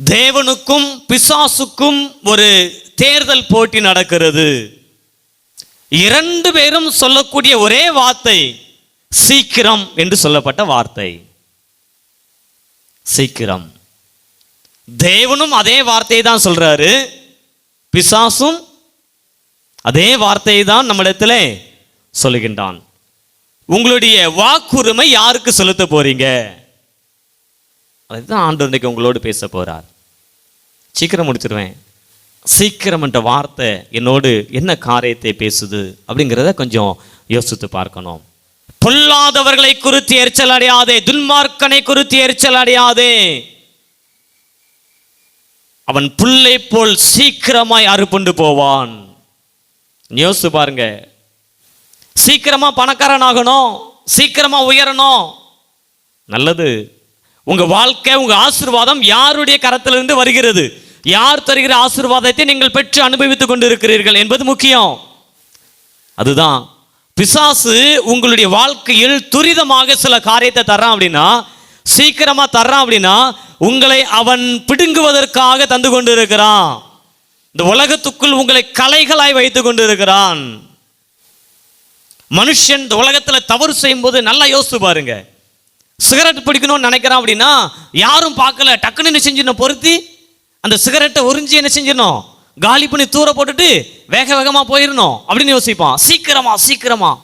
தேவனுக்கும் பிசாசுக்கும் ஒரு தேர்தல் போட்டி நடக்கிறது. இரண்டு பேரும் சொல்லக்கூடிய ஒரே வார்த்தை சீக்கிரம் என்று சொல்லப்பட்ட வார்த்தை. சீக்கிரம். தேவனும் அதே வார்த்தையை தான் சொல்றாரு. பிசாசும் அதே வார்த்தையை தான் நம்மிடத்துல சொல்லுகின்றான். உங்களுடைய வாக்குரிமை யாருக்கு செலுத்த போறீங்க? அதுதான் ஆண்டு இன்றைக்கு உங்களோடு பேச போகிறார் சீக்கிரம் முடிச்சிருவேன். சீக்கிரம்ன்ற வார்த்தை என்னோடு என்ன காரியத்தை பேசுது அப்படிங்கிறத கொஞ்சம் யோசித்து பார்க்கணும். பொல்லாதவர்களை குறித்து எரிச்சல் அடையாதே துன்மார்க்கனை குறித்து எரிச்சல் அடையாதே. அவன் புல்லை போல் சீக்கிரமாய் அறுப்புண்டு போவான். யோசித்து பாருங்க. சீக்கிரமா பணக்காரன் ஆகணும் சீக்கிரமா உயரணும். நல்லது. உங்க வாழ்க்கை உங்க ஆசீர்வாதம் யாருடைய கரத்திலிருந்து வருகிறது? யார் தருகிற ஆசீர்வாதத்தை நீங்கள் பெற்று அனுபவித்துக் கொண்டிருக்கிறீர்கள் என்பது முக்கியம். அதுதான். பிசாசு உங்களுடைய வாழ்க்கையில் துரிதமாக சில காரியத்தை தர்றான் அப்படின்னா சீக்கிரமா தர்றான் அப்படின்னா உங்களை அவன் பிடுங்குவதற்காக தந்து கொண்டிருக்கிறான். இந்த உலகத்துக்குள் உங்களை கலைகளாய் வைத்துக் கொண்டிருக்கிறான். மனுஷன் இந்த உலகத்தில் தவறு செய்யும்போது நல்லா யோசித்து பாருங்கள் சிகரெட் பிடிக்கணும்னு நினைக்கிறான் அப்படின்னா யாரும் பார்க்கல. டக்குன்னு என்ன செஞ்சிடணும்? பொருத்தி. அந்த சிகரெட்டை உறிஞ்சி என்ன செஞ்சிடணும்? காலி பண்ணி தூர போட்டுட்டு வேக வேகமாக போயிடணும் அப்படின்னு யோசிப்பான். சீக்கிரமா சீக்கிரமா.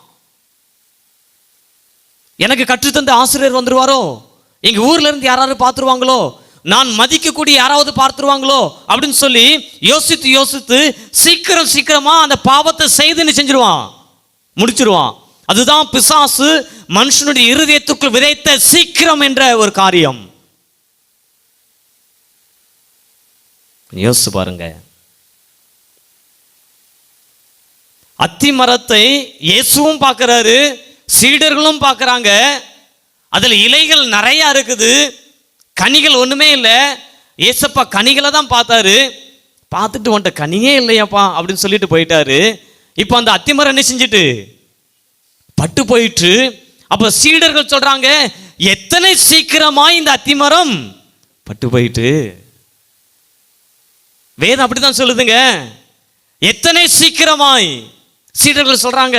எனக்கு கற்றுத்தந்த ஆசிரியர் வந்துருவாரோ? எங்கள் ஊர்ல இருந்து யாராவது பார்த்துருவாங்களோ? நான் மதிக்கக்கூடிய யாராவது பார்த்துருவாங்களோ? அப்படின்னு சொல்லி யோசித்து யோசித்து சீக்கிரம் சீக்கிரமா அந்த பாவத்தை செய்து என்ன செஞ்சிருவான்? முடிச்சிருவான். அதுதான் பிசாசு மனுஷனுடைய இருதயத்துக்குள் விதைத்த சீக்கிரம் என்ற ஒரு காரியம். யோசிச்சு பாருங்க. அத்தி மரத்தை இயேசுவும் பார்க்கறாரு சீடர்களும் பார்க்கறாங்க. அதில் இலைகள் நிறைய இருக்குது. கனிகள் ஒன்றுமே இல்லை. ஏசப்பா கனிகளை தான் பார்த்தாரு. பார்த்துட்டு உன்ட்ட கனியே இல்லையாப்பா அப்படின்னு சொல்லிட்டு போயிட்டாரு. இப்போ அந்த அத்திமரம் என்ன செஞ்சுட்டு? பட்டு போயிட்டு அப்ப சீடர்கள் சொல்றாங்க எத்தனை சீக்கிரமா இந்த அத்திமரம் பட்டு போயிட்டு? வேதம் அப்படிதான் சொல்லுதுங்க. எத்தனை சீக்கிரமாய்? சீடர்கள் சொல்றாங்க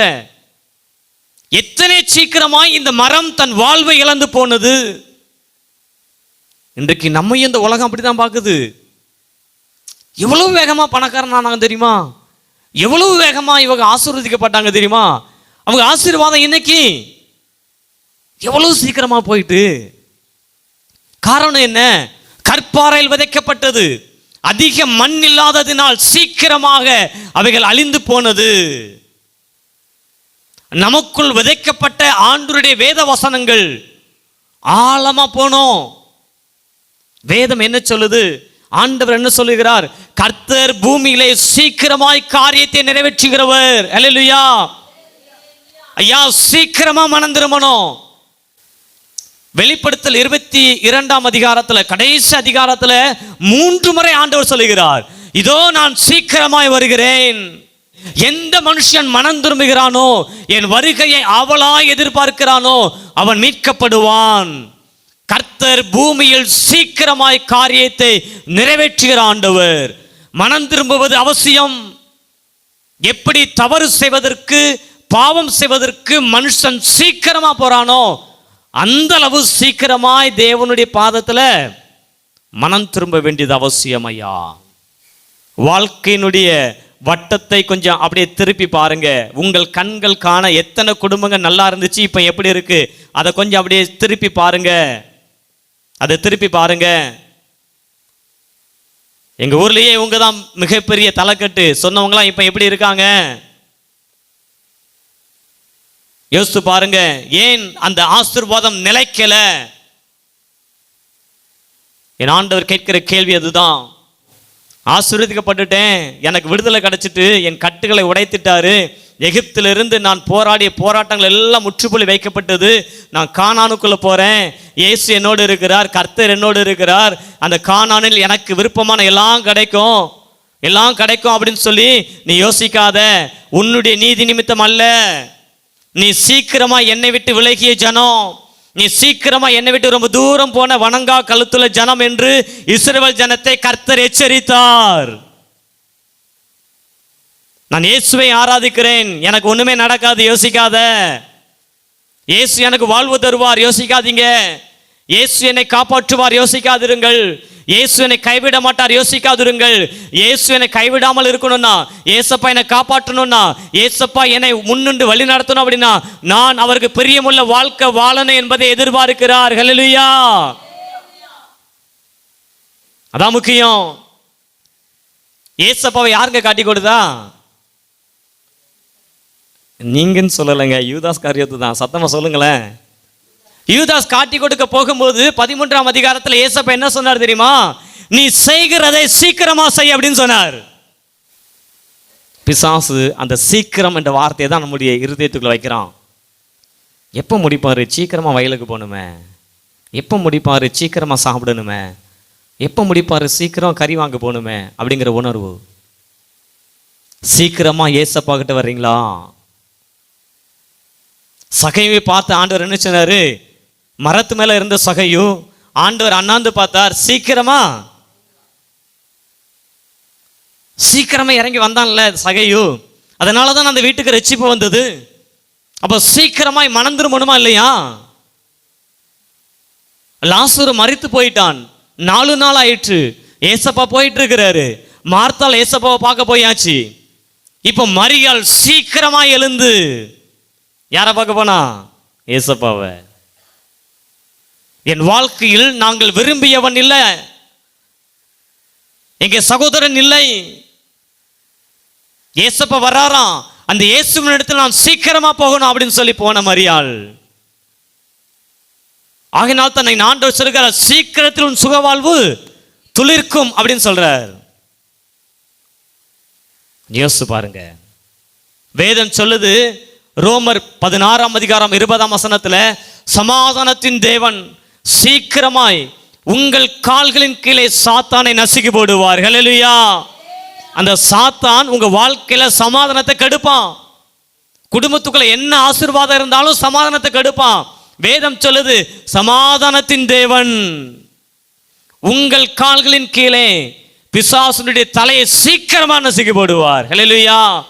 எத்தனை சீக்கிரமாய் இந்த மரம் தன் வாழ்வை இழந்து போனது? இன்றைக்கு நம்ம இந்த உலகம் அப்படிதான் பார்க்குது. எவ்வளவு வேகமா பணக்காரன் ஆனாங்க தெரியுமா? எவ்வளவு வேகமா இவங்க ஆசீர்வதிக்கப்பட்டாங்க தெரியுமா? அவங்க ஆசீர்வாதம் இன்னைக்கு எவ்வளவு சீக்கிரமா போயிட்டு? காரணம் என்ன? கற்பாறையில் விதைக்கப்பட்டது. அதிக மண் இல்லாததினால் சீக்கிரமாக அவைகள் அழிந்து போனது. நமக்குள் விதைக்கப்பட்ட ஆண்டுடைய வேத வசனங்கள். ஆழமா போனோம். வேதம் என்ன சொல்லுது? ஆண்டவர் என்ன சொல்லுகிறார்? கர்த்தர் பூமியிலே சீக்கிரமாய் காரியத்தை நிறைவேற்றுகிறவர். அல்லேலூயா. ஐயா சீக்கிரமா மனம் திரும்பணும். வெளிப்படுத்தல் இருபத்தி இரண்டாம் அதிகாரத்தில் கடைசி அதிகாரத்தில் மூன்று முறை ஆண்டவர் சொல்லுகிறார் இதோ நான் சீக்கிரமாய் வருகிறேன். எந்த மனுஷன் மனம் திரும்புகிறானோ என் வருகையை அவளாய் எதிர்பார்க்கிறானோ அவன் மீட்கப்படுவான். கர்த்தர் பூமியில் சீக்கிரமாய் காரியத்தை நிறைவேற்றுகிற ஆண்டவர். மனம் திரும்புவது அவசியம். எப்படி தவறு செய்வதற்கு பாவம் செய்வதற்கு மனுஷன் சீக்கிரமா போறானோ அந்த அளவு சீக்கிரமாய் தேவனுடைய பாதத்தில் மனம் திரும்ப வேண்டியது அவசியம் ஐயா. வாழ்க்கையினுடைய வட்டத்தை கொஞ்சம் அப்படியே திருப்பி பாருங்க. உங்கள் கண்கள் காண எத்தனை குடும்பங்கள் நல்லா இருந்துச்சு இப்போ எப்படி இருக்கு? அதை கொஞ்சம் அப்படியே திருப்பி பாருங்க. அதை திருப்பி பாருங்க. எங்கள் ஊர்லேயே இவங்க தான் மிகப்பெரிய தலைக்கட்டு. சொன்னவங்களாம் இப்போ எப்படி இருக்காங்க? யோசித்து பாருங்க ஏன் அந்த ஆசீர்வாதம் நிலைக்கல? என் ஆண்டவர் கேட்கிற கேள்வி அதுதான். ஆசீர்வதிக்கப்பட்டுட்டேன் எனக்கு விடுதலை கிடைச்சிட்டு என் கட்டுகளை உடைத்துட்டாரு. எகிப்திலிருந்து நான் போராடிய போராட்டங்கள் எல்லாம் முற்றுப்புள்ளி வைக்கப்பட்டது. நான் காணானுக்குள்ளே போகிறேன் இயேசு என்னோடு இருக்கிறார் கர்த்தர் என்னோடு இருக்கிறார். அந்த காணானில் எனக்கு விருப்பமான எல்லாம் கிடைக்கும். எல்லாம் கிடைக்கும் அப்படின்னு சொல்லி நீ யோசிக்காத. உன்னுடைய நீதி நிமித்தம் அல்ல. நீ சீக்கிரமா என்னை விட்டு விலகிய ஜனம். நீ சீக்கிரமா என்னை விட்டு ரொம்ப தூரம் போன வணங்கா கழுத்துள்ள ஜனம் என்று இஸ்ரேல் ஜனத்தை கர்த்தர் எச்சரித்தார். நான் இயேசுவை ஆராதிக்கிறேன். எனக்கு ஒண்ணுமே நடக்காது யோசிக்காத. இயேசு எனக்கு வாழ்வு தருவார் யோசிக்காதீங்க. இயேசு என்னை காப்பாற்றுவார் யோசிக்காதிருங்கள். இயேசு கைவிட மாட்டார். யோசிக்காதிருங்கள். இயேசு கைவிடாமல் இருக்கணும்னா ஏசப்பா என்னை காப்பாற்றணும்னா ஏசப்பா என்னை முன்னின்று வழி நடத்தணும் அப்படின்னா நான் அவருக்கு பிரியமுள்ள வாழ்க்கை வாழணும் என்பதை எதிர்பார்க்கிறார். ஹலலுயா அதான் முக்கியம். ஏசப்பாவை யாருங்க காட்டி கொடுதா நீங்கன்னு சொல்லலைங்க. யூதாஸ் காரியத்து தான் சத்தமாக சொல்லுங்களேன். யூதாஸ் காட்டி கொடுக்க போகும்போது பதிமூன்றாம் அதிகாரத்தில் ஏசப்பா என்ன சொன்னார் தெரியுமா? நீ செய்கிறதை சீக்கிரமா செய் அப்படின்னு சொன்னார். பிசாசு அந்த சீக்கிரம் என்ற வார்த்தையை தான் நம்முடைய இருதயத்துக்குள்ள வைக்கிறான். எப்போ முடிப்பாரு? சீக்கிரமா வயலுக்கு போகணுமே. எப்போ முடிப்பாரு? சீக்கிரமா சாப்பிடணுமே. எப்போ முடிப்பாரு? சீக்கிரம் கறி வாங்க போகணுமே அப்படிங்கிற உணர்வு. சீக்கிரமா ஏசப்பா கிட்ட வர்றீங்களா? சகையை பார்த்து ஆண்டவர் என்ன சொன்னாரு? மரத்து மேல இருந்த சகையும் ஆண்டவர் அண்ணாந்து பார்த்தார் சீக்கிரமா சீக்கிரமா இறங்கி வந்தான்ல சகையு. அதனால தான் அந்த வீட்டுக்கு ரட்சிப்பு வந்தது. அப்ப சீக்கிரமாய் மனம் இல்லையா? லாசூர் மறித்து போயிட்டான். நாலு நாள் ஆயிற்று. ஏசப்பா போயிட்டு இருக்கிறாரு மார்த்தால் ஏசப்பாவை பார்க்க போயாச்சு. இப்போ மரியாள் சீக்கிரமா எழுந்து யாரை பார்க்க போனா? ஏசப்பாவை. என் வாழ்க்கையில் நாங்கள் விரும்பியவன் இல்லை. எங்க சகோதரன் இல்லை. ஏசப்ப வராராம். அந்த இயேசுவின் இடத்துல நான் சீக்கிரமா போகணும் அப்படின்னு சொல்லி போன மரியாள். ஆகினால் தன்னை ஆண்டவர் சொல்கிறார் சீக்கிரத்தில் உன் சுகவாழ்வு துளிர்க்கும் அப்படின்னு சொல்றார். யோசிச்சு பாருங்க. வேதம் சொல்லுது ரோமர் பதினாறாம் அதிகாரம் இருபதாம் வசனத்தில் சமாதானத்தின் தேவன் சீக்கிரமாய் உங்கள் கால்களின் கீழே சாத்தானை நசுக்கி போடுவார். ஹalleluya அந்த சாத்தான் உங்க வாழ்க்கையில சமாதானத்தை கெடுப்பான். குடும்பத்துக்குள்ள என்ன ஆசீர்வாதம் இருந்தாலும் சமாதானத்தை கெடுப்பான். வேதம் சொல்லுது சமாதானத்தின் தேவன் உங்கள் கால்களின் கீழே பிசாசுனுடைய தலையை சீக்கிரமா நசுக்கி போடுவார். ஹalleluya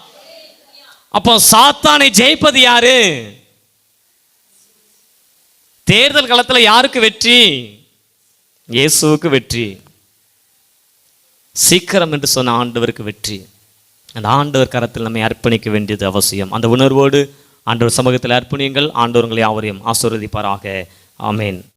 அப்போ சாத்தானை ஜெயிப்பது யாரு? தேர்தல் களத்தில் யாருக்கு வெற்றி? இயேசுவுக்கு வெற்றி. சீக்கிரம் என்று சொன்ன ஆண்டவருக்கு வெற்றி. அந்த ஆண்டவர் கரத்தில் நம்மை அர்ப்பணிக்க வேண்டியது அவசியம். அந்த உணர்வோடு ஆண்டவர் சமூகத்தில் அர்ப்பணியுங்கள். ஆண்டவர்களை யாவரையும் ஆசீர்வதிப்பாராக. ஆமேன்.